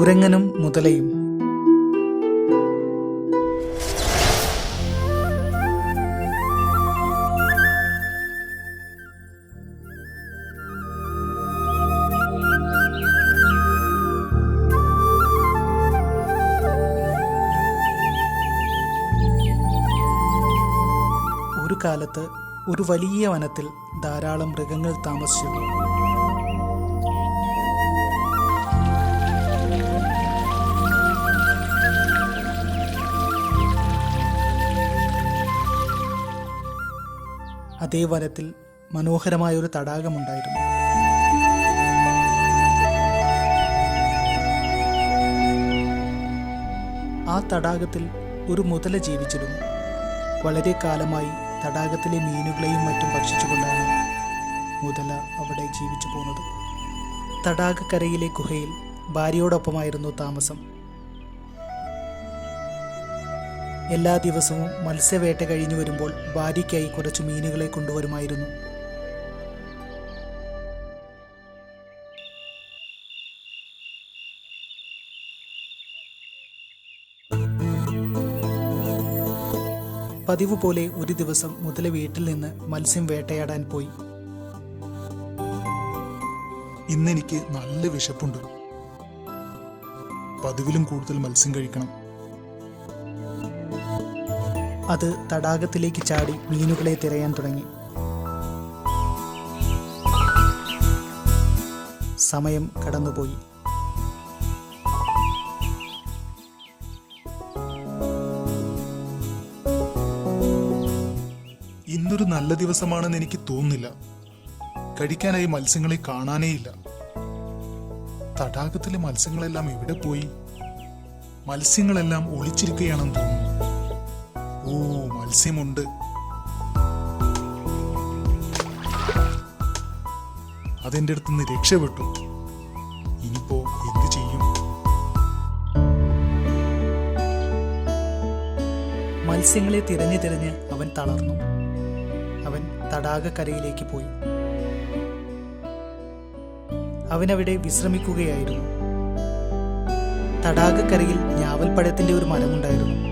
കുരങ്ങനും മുതലയും. ഒരു കാലത്ത് ഒരു വലിയ വനത്തിൽ ധാരാളം മൃഗങ്ങൾ താമസിച്ചു അതേ വനത്തിൽ മനോഹരമായ ഒരു തടാകമുണ്ടായിരുന്നു. ആ തടാകത്തിൽ ഒരു മുതല ജീവിച്ചിരുന്നു. വളരെ കാലമായി തടാകത്തിലെ മീനുകളെയും മറ്റും ഭക്ഷിച്ചുകൊണ്ടാണ് മുതല അവിടെ ജീവിച്ചു പോന്നത്. തടാകക്കരയിലെ ഗുഹയിൽ ഭാര്യയോടൊപ്പമായിരുന്നു താമസം. എല്ലാ ദിവസവും മത്സ്യവേട്ട കഴിഞ്ഞു വരുമ്പോൾ ഭാര്യയ്ക്കായി കുറച്ച് മീനുകളെ കൊണ്ടുവരുമായിരുന്നു. പതിവ് പോലെ ഒരു ദിവസം മുതല വീട്ടിൽ നിന്ന് മത്സ്യം വേട്ടയാടാൻ പോയി. ഇന്നെനിക്ക് നല്ല വിശപ്പുണ്ട്. പതിവിലും കൂടുതൽ മത്സ്യം കഴിക്കണം. അത് തടാകത്തിലേക്ക് ചാടി മീനുകളെ തിരയാൻ തുടങ്ങി. സമയം കടന്നുപോയി. ഇന്നൊരു നല്ല ദിവസമാണെന്ന് എനിക്ക് തോന്നുന്നില്ല. കഴിക്കാനായി മത്സ്യങ്ങളെ കാണാനേയില്ല. തടാകത്തിലെ മത്സ്യങ്ങളെല്ലാം എവിടെ പോയി? മത്സ്യങ്ങളെല്ലാം ഒളിച്ചിരിക്കുകയാണെന്ന് തോന്നുന്നു. ഓ മത്സ്യമുണ്ട്. അതെന്റെ അടുത്തുനിന്ന് രക്ഷപ്പെട്ടു. ഇനിയിപ്പോ എന്ത് ചെയ്യും? മത്സ്യങ്ങളെ തിരഞ്ഞു തിരഞ്ഞ് അവൻ തളർന്നു. അവൻ തടാകക്കരയിലേക്ക് പോയി. അവനവിടെ വിശ്രമിക്കുകയായിരുന്നു. തടാകക്കരയിൽ ഞാവൽപ്പഴത്തിന്റെ ഒരു മരമുണ്ടായിരുന്നു.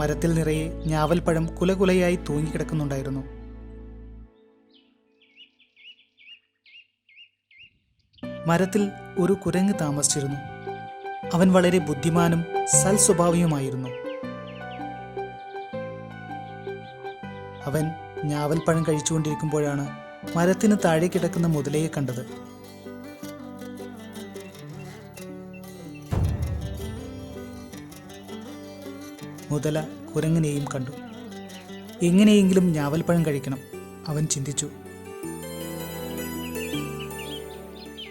മരത്തിൽ നിറയെ ഞാവൽപ്പഴം കുലകുലയായി തൂങ്ങിക്കിടക്കുന്നുണ്ടായിരുന്നു. മരത്തിൽ ഒരു കുരങ്ങ് താമസിച്ചിരുന്നു. അവൻ വളരെ ബുദ്ധിമാനും സൽസ്വഭാവിയുമായിരുന്നു. അവൻ ഞാവൽപ്പഴം കഴിച്ചുകൊണ്ടിരിക്കുമ്പോഴാണ് മരത്തിന് താഴെ കിടക്കുന്ന മുതലയെ കണ്ടത്. മുതല കുരങ്ങനെയും കണ്ടു. എങ്ങനെയെങ്കിലും ഞാവൽപ്പഴം കഴിക്കണം അവൻ ചിന്തിച്ചു.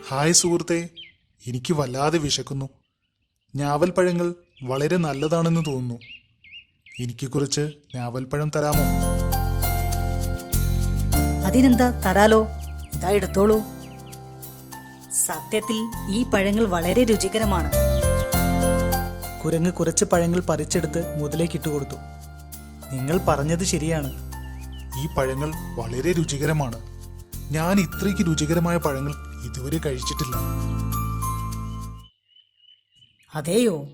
ഹായ് സുഹൃത്തെ എനിക്ക് വല്ലാതെ വിശക്കുന്നു. ഞാവൽപ്പഴങ്ങൾ വളരെ നല്ലതാണെന്ന് തോന്നുന്നു. എനിക്ക് കുറച്ച് ഞാവൽപ്പഴം തരാമോ? അതിനെന്താ തരാലോ? ഇതാ എടുത്തോളൂ. സത്യത്തിൽ ഈ പഴങ്ങൾ വളരെ രുചികരമാണ്. കുരങ്ങ് കുറച്ച് പഴങ്ങൾ പറിച്ചെടുത്ത് മുതലേക്ക് ഇട്ടുകൊടുത്തു നിങ്ങൾ പറഞ്ഞത് ശരിയാണ്. ഈ പഴങ്ങൾ വളരെ രുചികരമാണ്. ഞാൻ ഇത്രയ്ക്ക് രുചികരമായ പഴങ്ങൾ ഇതുവരെ കഴിച്ചിട്ടില്ല. അതെയോ.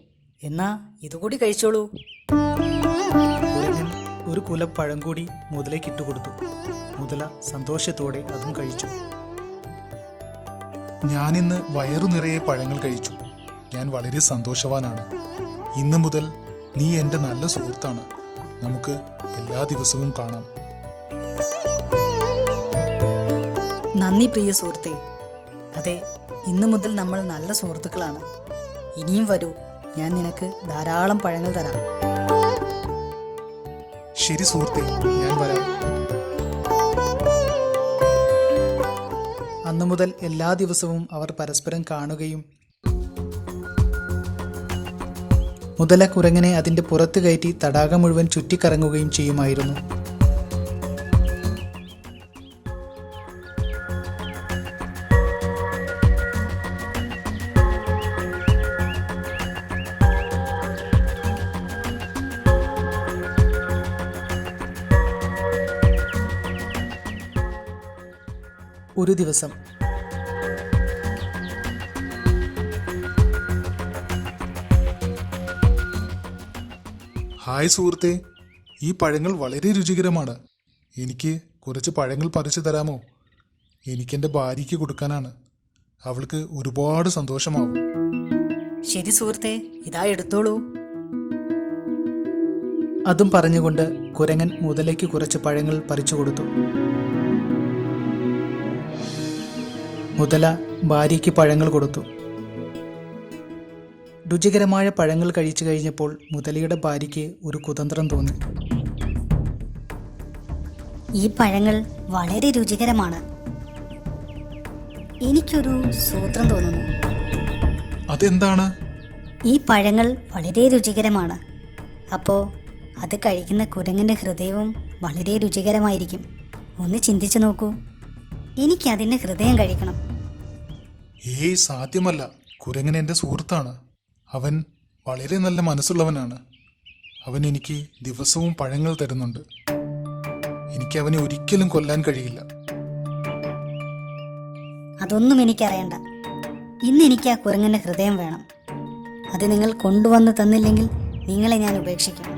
എന്നാ ഇതുകൂടി കഴിച്ചോളൂ. കുരങ്ങൻ ഒരു കുല പഴം കൂടി മുതലേക്ക് ഇട്ടുകൊടുത്തു മുതല സന്തോഷത്തോടെ അതും കഴിച്ചു. ഞാനിന്ന് വയറു നിറയെ പഴങ്ങൾ കഴിച്ചു. ഞാൻ വളരെ സന്തോഷവാനാണ്. ഇന്ന് മുതൽ നീ എന്റെ നല്ല സുഹൃത്താണ്. നമുക്ക് എല്ലാ ദിവസവും കാണാം. നന്ദി പ്രിയ സുഹൃത്തെ. അതെ ഇന്നു മുതൽ നമ്മൾ നല്ല സുഹൃത്തുക്കളാണ്. ഇനിയും വരൂ ഞാൻ നിനക്ക് ധാരാളം പഴങ്ങൾ തരാം. ശരി സുഹൃത്തെ ഞാൻ വരാം. അന്നു മുതൽ എല്ലാ ദിവസവും അവർ പരസ്പരം കാണുകയും മുതല കുരങ്ങനെ അതിന്റെ പുറത്ത് കയറ്റി തടാകം മുഴുവൻ ചുറ്റിക്കറങ്ങുകയും ചെയ്യുമായിരുന്നു. ഒരു ദിവസം ഹായ് സുഹൃത്തെ. ഈ പഴങ്ങൾ വളരെ രുചികരമാണ്. എനിക്ക് കുറച്ച് പഴങ്ങൾ പറിച്ചു തരാമോ? എനിക്കെന്റെ ഭാര്യയ്ക്ക് കൊടുക്കാനാണ്. അവൾക്ക് ഒരുപാട് സന്തോഷമാവും. ശരി സുഹൃത്തെ ഇതാ എടുത്തോളൂ. അതും പറഞ്ഞുകൊണ്ട് കുരങ്ങൻ മുതലയ്ക്ക് കുറച്ച് പഴങ്ങൾ പറിച്ചു കൊടുത്തു. മുതല ഭാര്യയ്ക്ക് പഴങ്ങൾ കൊടുത്തു. രുചികരമായ പഴങ്ങൾ കഴിച്ചു കഴിഞ്ഞപ്പോൾ മുതലയുടെ ഭാര്യയ്ക്ക് ഒരു കുതന്ത്രം തോന്നി. ഈ പഴങ്ങൾ വളരെ രുചികരമാണ്. എനിക്കൊരു സൂത്രം തോന്നുന്നു. അതെന്താണ്? ഈ പഴങ്ങൾ വളരെ രുചികരമാണ്. അപ്പോൾ അത് കഴിക്കുന്ന കുരങ്ങന്റെ ഹൃദയവും വളരെ രുചികരമായിരിക്കും. ഒന്ന് ചിന്തിച്ചു നോക്കൂ. എനിക്ക് അതിന്റെ ഹൃദയം കഴിക്കണം. ഏയ് സാധ്യമല്ല. കുരങ്ങൻ എന്റെ സുഹൃത്താണ്. അവൻ വളരെ നല്ല മനസ്സുള്ളവനാണ്. അവൻ എനിക്ക് ദിവസവും പഴങ്ങൾ തരുന്നുണ്ട്. എനിക്ക് അവനെ ഒരിക്കലും കൊല്ലാൻ കഴിയില്ല. അതൊന്നും എനിക്കറിയണ്ട. ഇന്ന് എനിക്ക് ആ കുരങ്ങന്റെ ഹൃദയം വേണം. അത് നിങ്ങൾ കൊണ്ടുവന്ന് തന്നില്ലെങ്കിൽ നിങ്ങളെ ഞാൻ ഉപേക്ഷിക്കും.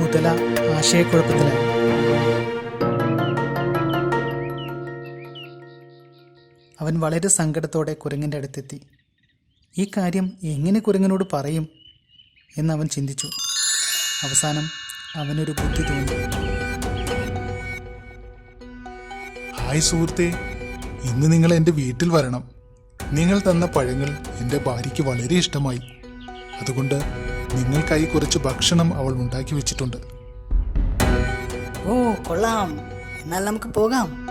മുതല ആശയക്കുഴപ്പത്തിലായി. അവൻ വളരെ സങ്കടത്തോടെ കുരങ്ങന്റെ അടുത്തെത്തി. ഈ കാര്യം എങ്ങനെ കുരങ്ങനോട് പറയും? എന്നവൻ ചിന്തിച്ചു. അവസാനം അവനൊരു ബുദ്ധി തോന്നി. ഹായ് സുഹൃത്തെ ഇന്ന് നിങ്ങൾ എന്റെ വീട്ടിൽ വരണം. നിങ്ങൾ തന്ന പഴങ്ങൾ എന്റെ ഭാര്യയ്ക്ക് വളരെ ഇഷ്ടമായി. അതുകൊണ്ട് നിങ്ങൾക്കായി കുറച്ച് ഭക്ഷണം അവൾ ഉണ്ടാക്കി വെച്ചിട്ടുണ്ട്. ഓ കൊള്ളാം. എന്നാൽ നമുക്ക് പോകാം.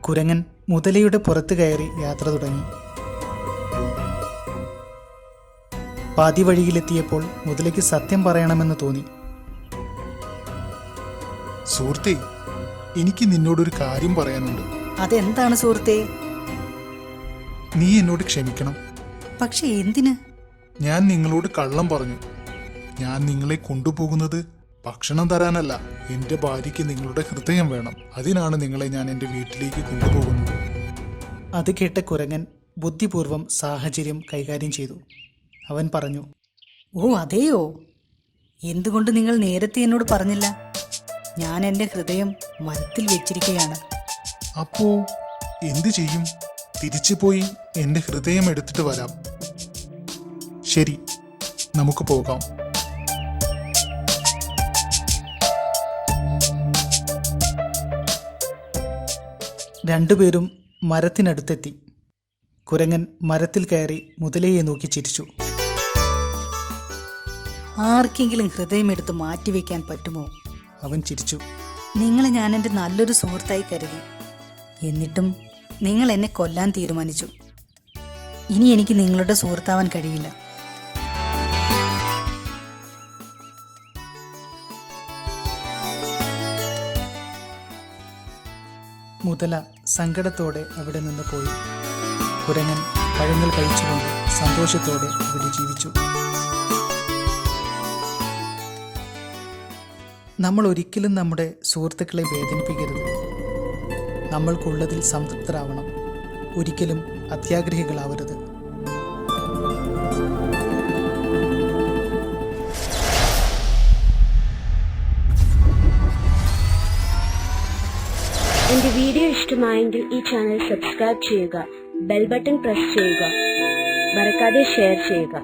കുരങ്ങൻ മുതലയുടെ പുറത്ത് കയറി യാത്ര തുടങ്ങി. പാതി വഴിയിലെത്തിയപ്പോൾ മുതലയ്ക്ക് സത്യം പറയണമെന്ന് തോന്നി. സുഹൃത്തെ എനിക്ക് നിന്നോടൊരു കാര്യം പറയാനുണ്ട്. അതെന്താണ് സുഹൃത്തെ? നീ എന്നോട് ക്ഷമിക്കണം. പക്ഷെ എന്തിന്? ഞാൻ നിങ്ങളോട് കള്ളം പറഞ്ഞു. ഞാൻ നിങ്ങളെ കൊണ്ടുപോകുന്നത് ഭക്ഷണം തരാനല്ല എന്റെ ഭാര്യയ്ക്ക് നിങ്ങളുടെ ഹൃദയം വേണം. അതിനാണ് നിങ്ങളെ ഞാൻ എന്റെ വീട്ടിലേക്ക് കൊണ്ടുപോകുന്നത്. അത് കേട്ട കുരങ്ങൻ ബുദ്ധിപൂർവം സാഹചര്യം കൈകാര്യം ചെയ്തു. അവൻ പറഞ്ഞു ഓ അതെയോ? എന്തുകൊണ്ട് നിങ്ങൾ നേരത്തെ എന്നോട് പറഞ്ഞില്ല? ഞാൻ എന്റെ ഹൃദയം മരത്തിൽ വെച്ചിരിക്കുകയാണ്. അപ്പോ എന്തു ചെയ്യും? തിരിച്ചു പോയി എന്റെ ഹൃദയം എടുത്തിട്ട് വരാം. ശരി നമുക്ക് പോകാം. രണ്ടുപേരും മരത്തിനടുത്തെത്തി. കുരങ്ങൻ മരത്തിൽ കയറി മുതലയെ നോക്കി ചിരിച്ചു. ആർക്കെങ്കിലും ഹൃദയമെടുത്ത് മാറ്റിവെക്കാൻ പറ്റുമോ? അവൻ ചിരിച്ചു. നിങ്ങളെ ഞാൻ എന്റെ നല്ലൊരു സുഹൃത്തായി കരുതി. എന്നിട്ടും നിങ്ങൾ എന്നെ കൊല്ലാൻ തീരുമാനിച്ചു. ഇനി എനിക്ക് നിങ്ങളുടെ സുഹൃത്താവാൻ കഴിയില്ല. മുതല സങ്കടത്തോടെ അവിടെ നിന്ന് പോയി. കുരങ്ങൻ പഴങ്ങൾ കഴിച്ചുകൊണ്ട് സന്തോഷത്തോടെ അവിടെ ജീവിച്ചു. നമ്മൾ ഒരിക്കലും നമ്മുടെ സുഹൃത്തുക്കളെ വേദനിപ്പിക്കരുത്. നമ്മൾക്കുള്ളതിൽ സംതൃപ്തരാവണം. ഒരിക്കലും അത്യാഗ്രഹികളാവരുത്. വീഡിയോ ഇഷ്ടമായെങ്കിൽ ഈ ചാനൽ സബ്സ്ക്രൈബ് ചെയ്യുക ബെൽ ബട്ടൺ പ്രസ് ചെയ്യുക മറക്കാതെ ഷെയർ ചെയ്യുക.